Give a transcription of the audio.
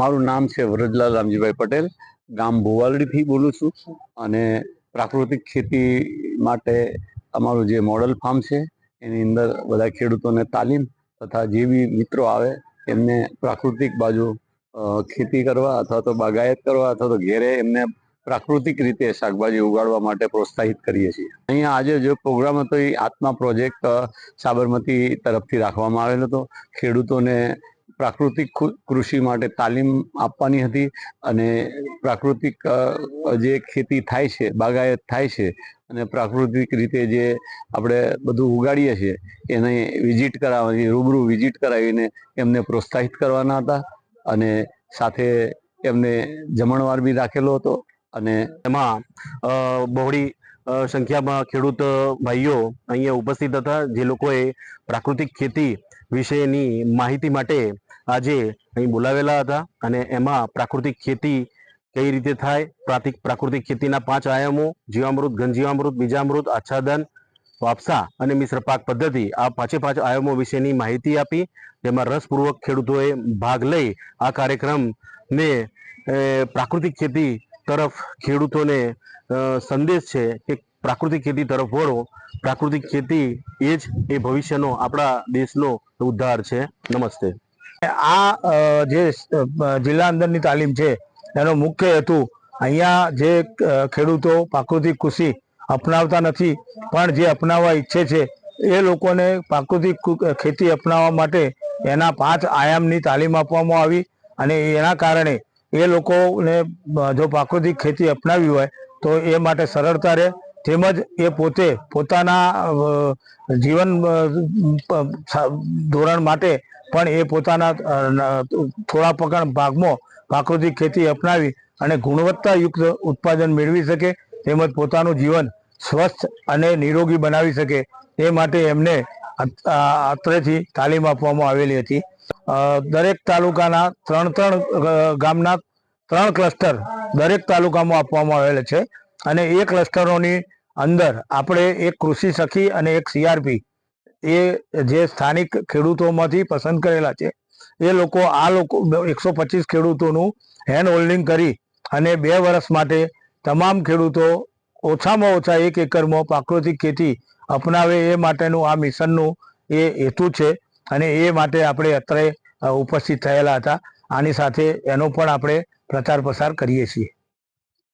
મારું નામ છે વ્રજલાલ રામજીભાઈ પટેલ. ગામ ભુવાલડીથી બોલું છું અને પ્રાકૃતિક ખેતી માટે અમારું જે મોડલ ફાર્મ છે, એની અંદર બધા ખેડૂતોને તાલીમ તથા જે બી મિત્રો આવે, એમને પ્રાકૃતિક બાજુ ખેતી કરવા અથવા તો બાગાયત કરવા અથવા તો ઘેરે એમને પ્રાકૃતિક રીતે શાકભાજી ઉગાડવા માટે પ્રોત્સાહિત કરીએ છીએ. અહીંયા આજે જે પ્રોગ્રામ હતો એ આત્મા પ્રોજેક્ટ સાબરમતી તરફથી રાખવામાં આવેલો હતો. ખેડૂતોને પ્રાકૃતિક કૃષિ માટે તાલીમ આપવાની હતી અને પ્રાકૃતિક જે ખેતી થાય છે, બાગાયત થાય છે અને પ્રાકૃતિક રીતે જે આપણે બધું ઉગાડીએ છીએ, એને વિઝિટ કરાવવાની, રૂબરૂ વિઝિટ કરાવીને એમને પ્રોત્સાહિત કરવાના હતા અને સાથે એમને જમણવાર બી રાખેલો હતો અને એમાં બહોળી સંખ્યામાં ખેડૂત ભાઈઓ અહીંયા ઉપસ્થિત હતા જે લોકોએ પ્રાકૃતિક ખેતી વિશેની માહિતી માટે આજે અહીં બોલાવેલા હતા અને એમાં પ્રાકૃતિક ખેતી કઈ રીતે થાય, પ્રાતિક, પ્રાકૃતિક ખેતીના પાંચ આયામો, જીવામૃત, ઘનજીવામૃત, બીજામૃત, આચ્છાદન, વાપસા અને મિશ્ર પાક પદ્ધતિ, આ પાંચે પાંચ આયામો વિશેની માહિતી આપી. તેમાં રસપૂર્વક ખેડૂતોએ ભાગ લઈ આ કાર્યક્રમને પ્રાકૃતિક ખેતી તરફ ખેડૂતોને સંદેશ છે કે પ્રાકૃતિક ખેતી તરફ વળો. પ્રાકૃતિક ખેતી એ જ, એ ભવિષ્યનો આપણા દેશનો ઉદ્ધાર છે. નમસ્તે. આ જે જિલ્લા અંદરની તાલીમ છે, એનો મુખ્ય હેતુ અહીંયા જે ખેડૂતો પ્રાકૃતિક કૃષિ અપનાવતા નથી, પણ જે અપનાવવા ઈચ્છે છે, એ લોકોને પ્રાકૃતિક ખેતી અપનાવવા માટે એના પાંચ આયામની તાલીમ આપવામાં આવી અને એના કારણે એ લોકોને જો પ્રાકૃતિક ખેતી અપનાવી હોય, તો એ માટે સરળતા રહે. તેમજ એ પોતે પોતાના જીવન ધોરણ માટે પણ એ પોતાના થોડા પકડ ભાગમાં પ્રાકૃતિક ખેતી અપનાવી અને ગુણવત્તાયુક્ત ઉત્પાદન મેળવી શકે, તેમજ પોતાનું જીવન સ્વસ્થ અને નિરોગી બનાવી શકે, એ માટે એમને અત- અત્રેથી તાલીમ આપવામાં આવેલી હતી. દરેક તાલુકાના ત્રણ ત્રણ ગામના ત્રણ ક્લસ્ટર દરેક તાલુકામાં આપવામાં આવેલ છે. અને એ ક્લસ્ટરોની અંદર આપણે એક કૃષિ સખી અને એક સીઆરપી એ જે સ્થાનિક ખેડૂતોમાંથી પસંદ કરેલા છે, એ લોકો આ લોકો એકસો પચીસ ખેડૂતોનું હેન્ડ હોલ્ડિંગ કરી અને બે વર્ષ માટે તમામ ખેડૂતો ઓછામાં ઓછા એક એકરમાં પ્રાકૃતિક ખેતી અપનાવે એ માટેનું આ મિશનનું એ હેતુ છે અને એ માટે આપણે અત્રે ઉપસ્થિત થયેલા હતા. આની સાથે એનો પણ આપણે પ્રચાર પ્રસાર કરીએ છીએ.